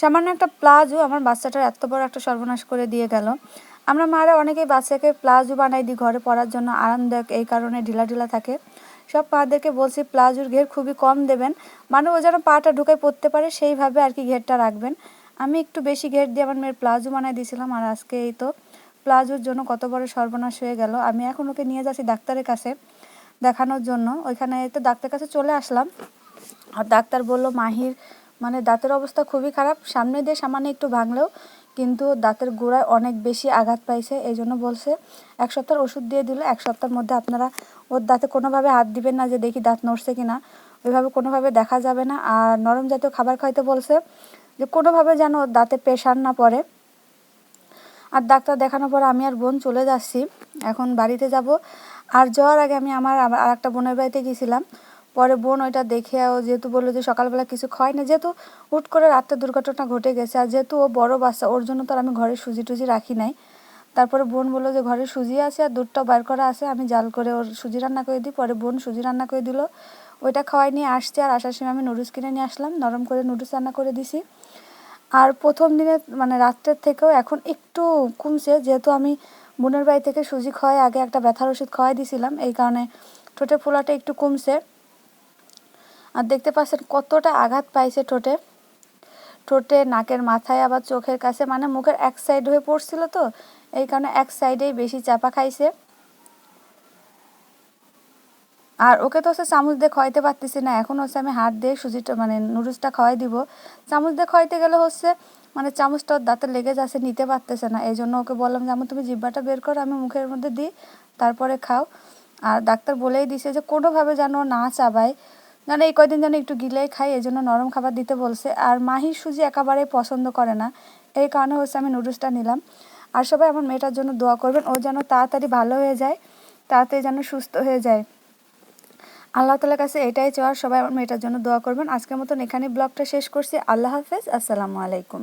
সামান্য একটা প্লাজো আমার বাচ্চাটার এত বড় একটা সর্বনাশ করে দিয়ে গেল। আমরা মারা অনেকেই বাচ্চাকে প্লাজো বানাই দিই ঘরে পরার জন্য, আরামদায়ক এই কারণে ঢিলা ঢিলা থাকে। সব পাদেরকে বলছি প্লাজোর ঘের খুবই কম দেবেন মানে ও যেন পাটা ঢুকে পড়তে পারে সেইভাবে আর কি ঘেরটা রাখবেন। আমি একটু বেশি ঘের দিয়ে আমার মেয়ের প্লাজো বানাই দিয়েছিলাম আর আজকে এই তো প্লাজোর জন্য কত বড় সর্বনাশ হয়ে গেল। আমি এখন ওকে নিয়ে যাচ্ছি ডাক্তারের কাছে দেখানোর জন্য। ওইখানে তো ডাক্তারের কাছে চলে আসলাম। আর ডাক্তার বলল, মাহির মানে দাঁতের অবস্থা খুবই খারাপ। সামনে দিয়ে সামান্য একটু ভাঙলেও কিন্তু দাঁতের গোড়ায় অনেক বেশি আঘাত পাইছে এই জন্য বলছে। এক সপ্তাহ ওষুধ দিয়ে দিল এক সপ্তাহের মধ্যে আপনারা ওর দাঁতে কোনোভাবে হাত দিবেন না যে দেখি দাঁত নড়ছে কি না ওইভাবে কোনোভাবে দেখা যাবে না। আর নরম জাতীয় খাবার খাইতে বলছে যে কোনোভাবে যেন ওর দাঁতে প্রেশার না পড়ে। আর ডাক্তার দেখানোর পর আমি আর বোন চলে যাচ্ছি। এখন বাড়িতে যাব। আর যাওয়ার আগে আমি আমার আর একটা বোনের বাড়িতে গেছিলাম পরে বোন ওইটা দেখে ও যেহেতু বলল যে সকালবেলা কিছু খায় না, যেহেতু হুট করে রাত্রে দুর্ঘটনা ঘটে গেছে আর যেহেতু ও বড় বাচ্চা, ওর জন্য তো আমি ঘরে সুজি টুজি রাখি নাই। তারপরে বোন বলল যে ঘরে সুজি আছে আর দুধটা বার করা আছে, আমি জাল করে ওর সুজি রান্না করে দিই। পরে বোন সুজি রান্না করে দিল, ওইটা খাওয়াই নিয়ে আসছে আর আসার সময় আমি নুডলস কিনে নিয়ে আসলাম, নরম করে নুডলস রান্না করে দিছি। আর প্রথম দিনে মানে রাত্রের থেকেও এখন একটু কমছে, যেহেতু আমি বোনের বাড়ি থেকে সুজি খাওয়াই আগে একটা ব্যথার ওষুধ খাওয়াই দিয়েছিলাম এই কারণে ঠোঁটে ফোলাটা একটু কমছে। আর দেখতে পাচ্ছেন কতটা আঘাত পাইছে ঠোঁটে। ঠোঁটে নাকের মাথায় আবার চোখের কাছে মানে মুখের এক সাইড হয়ে পড়ছিল তো, এই কারণে এক সাইডেই বেশি চাপা খাইছে। আর ওকে তো হচ্ছে চামচ দিয়ে খাওয়াইতে পারতেছি না, এখন হচ্ছে আমি হাত দিয়ে সুজিটা মানে নুডলসটা খাওয়াই দিব। চামচ দিয়ে খাওয়াইতে গেলে হচ্ছে মানে চামচটা দাঁতে লেগে যাচ্ছে, নিতে পারতেছে না। এই জন্য ওকে বললাম যে আমি তুমি জিব্বাটা বের করো, আমি মুখের মধ্যে দিই, তারপরে খাও। আর ডাক্তার বলেই দিছে যে, কোনোভাবে যেন না চাবায়। যেন এই কয়দিন যেন একটু গিলেই খাই, এই জন্য নরম খাবার দিতে বলছে। আর মাহির সুজি একেবারেই পছন্দ করে না। এই কারণে হচ্ছে আমি নুডলসটা নিলাম। আর সবাই আমার মেয়েটার জন্য দোয়া করবেন, ও যেন তাড়াতাড়ি ভালো হয়ে যায়, তাড়াতাড়ি যেন সুস্থ হয়ে যায়। আল্লাহ তালার কাছে এটাই চাওয়ার, সবাই আমার মেয়েটার জন্য দোয়া করবেন। আজকের মতন এখানে ব্লগটা শেষ করছি। আল্লাহ হাফেজ, আসসালামু আলাইকুম।